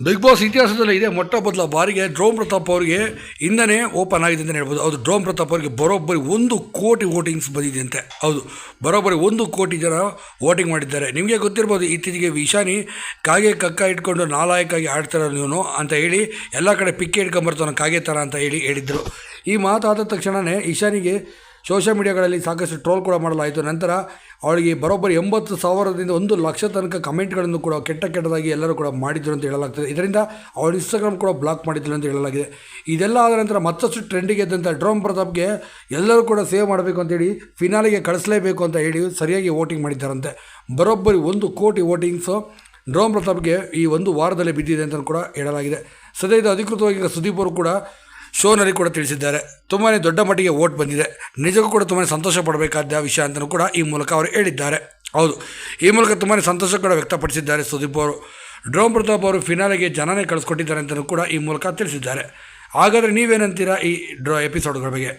Big boss ಇತಿಹಾಸದಲ್ಲಿ ಇದೆ. ಮೊಟ್ಟ ಮೊದಲ ಬಾರಿಗೆ ಡ್ರೋಮ್ ಪ್ರತಾಪ್ ಅವರಿಗೆ ಇಂದನೇ ಓಪನ್ ಆಗಿದೆ ಅಂತಲೇ ಹೇಳ್ಬೋದು. ಹೌದು ಡ್ರೋಮ್ ಪ್ರತಾಪ್ ಅವರಿಗೆ ಬರೋಬ್ಬರಿ ಒಂದು ಕೋಟಿ ವೋಟಿಂಗ್ಸ್ ಬಂದಿದೆ ಅಂತೆ ಹೌದು, ಬರೋಬ್ಬರಿ ಒಂದು ಕೋಟಿ ಜನ ವೋಟಿಂಗ್ ಮಾಡಿದ್ದಾರೆ. ನಿಮಗೆ ಗೊತ್ತಿರ್ಬೋದು, ಇತ್ತೀಚೆಗೆ ವಿಶಾನಿ ಕಾಗೆ ಕಕ್ಕ ಇಟ್ಕೊಂಡು ನಾಲಾಯಕಾಗಿ ಆಡ್ತಾರ ನೀವು ಅಂತ ಹೇಳಿ ಎಲ್ಲ ಕಡೆ ಪಿಕ್ಕೆ ಇಟ್ಕೊಂಬರ್ತಾನೆ ಕಾಗೆ ಥರ ಅಂತ ಹೇಳಿ ಹೇಳಿದರು. ಈ ಮಾತಾದ ತಕ್ಷಣವೇ ಇಶಾನಿಗೆ ಸೋಷಿಯಲ್ ಮೀಡಿಯಾಗಳಲ್ಲಿ ಸಾಕಷ್ಟು ಟ್ರೋಲ್ ಕೂಡ ಮಾಡಲಾಯಿತು. ನಂತರ ಅವಳಿಗೆ ಬರೋಬ್ಬರಿ ಎಂಬತ್ತು ಸಾವಿರದಿಂದ ಒಂದು ಲಕ್ಷ ತನಕ ಕಮೆಂಟ್ಗಳನ್ನು ಕೂಡ ಕೆಟ್ಟ ಕೆಟ್ಟದಾಗಿ ಎಲ್ಲರೂ ಕೂಡ ಮಾಡಿದ್ರು ಅಂತ ಹೇಳಲಾಗ್ತದೆ. ಇದರಿಂದ ಅವಳ ಇನ್ಸ್ಟಾಗ್ರಾಮ್ ಕೂಡ ಬ್ಲಾಕ್ ಮಾಡಿದ್ರು ಅಂತ ಹೇಳಲಾಗಿದೆ. ಇದೆಲ್ಲ ಆದ ನಂತರ ಮತ್ತಷ್ಟು ಟ್ರೆಂಡಿಗೆ ಎದ್ದಂಥ ಡ್ರೋಮ್ ಪ್ರತಾಪ್ಗೆ ಎಲ್ಲರೂ ಕೂಡ ಸೇವ್ ಮಾಡಬೇಕು ಅಂತೇಳಿ ಫಿನಾಲಿಗೆ ಕಳಿಸಲೇಬೇಕು ಅಂತ ಹೇಳಿ ಸರಿಯಾಗಿ ವೋಟಿಂಗ್ ಮಾಡಿದ್ದಾರಂತೆ. ಬರೋಬ್ಬರಿ ಒಂದು ಕೋಟಿ ವೋಟಿಂಗ್ಸು ಡ್ರೋಮ್ ಪ್ರತಾಪ್ಗೆ ಈ ಒಂದು ವಾರದಲ್ಲಿ ಬಿದ್ದಿದೆ ಅಂತ ಕೂಡ ಹೇಳಲಾಗಿದೆ. ಸದ್ಯ ಇದು ಅಧಿಕೃತವಾಗಿ ಸುದೀಪ್ ಅವರು ಕೂಡ ಶೋನಲ್ಲಿ ಕೂಡ ತಿಳಿಸಿದ್ದಾರೆ. ತುಂಬಾ ದೊಡ್ಡ ಮಟ್ಟಿಗೆ ವೋಟ್ ಬಂದಿದೆ. ನಿಜಕ್ಕೂ ಕೂಡ ತುಂಬಾ ಸಂತೋಷ ಪಡಬೇಕಾದ ವಿಷಯ ಅಂತಲೂ ಕೂಡ ಈ ಮೂಲಕ ಅವರು ಹೇಳಿದ್ದಾರೆ. ಹೌದು, ಈ ಮೂಲಕ ತುಂಬಾ ಸಂತೋಷ ಕೂಡ ವ್ಯಕ್ತಪಡಿಸಿದ್ದಾರೆ ಸುದೀಪ್ ಅವರು. ಡ್ರೋಮ್ ಪ್ರತಾಪ್ ಅವರು ಫಿನಾಲೆಗೆ ಜನನೇ ಕಳಿಸ್ಕೊಟ್ಟಿದ್ದಾರೆ ಅಂತಲೂ ಕೂಡ ಈ ಮೂಲಕ ತಿಳಿಸಿದ್ದಾರೆ. ಹಾಗಾದರೆ ನೀವೇನಂತೀರಾ ಈ ಡ್ರಾ ಎಪಿಸೋಡ್ಗಳ ಬಗ್ಗೆ?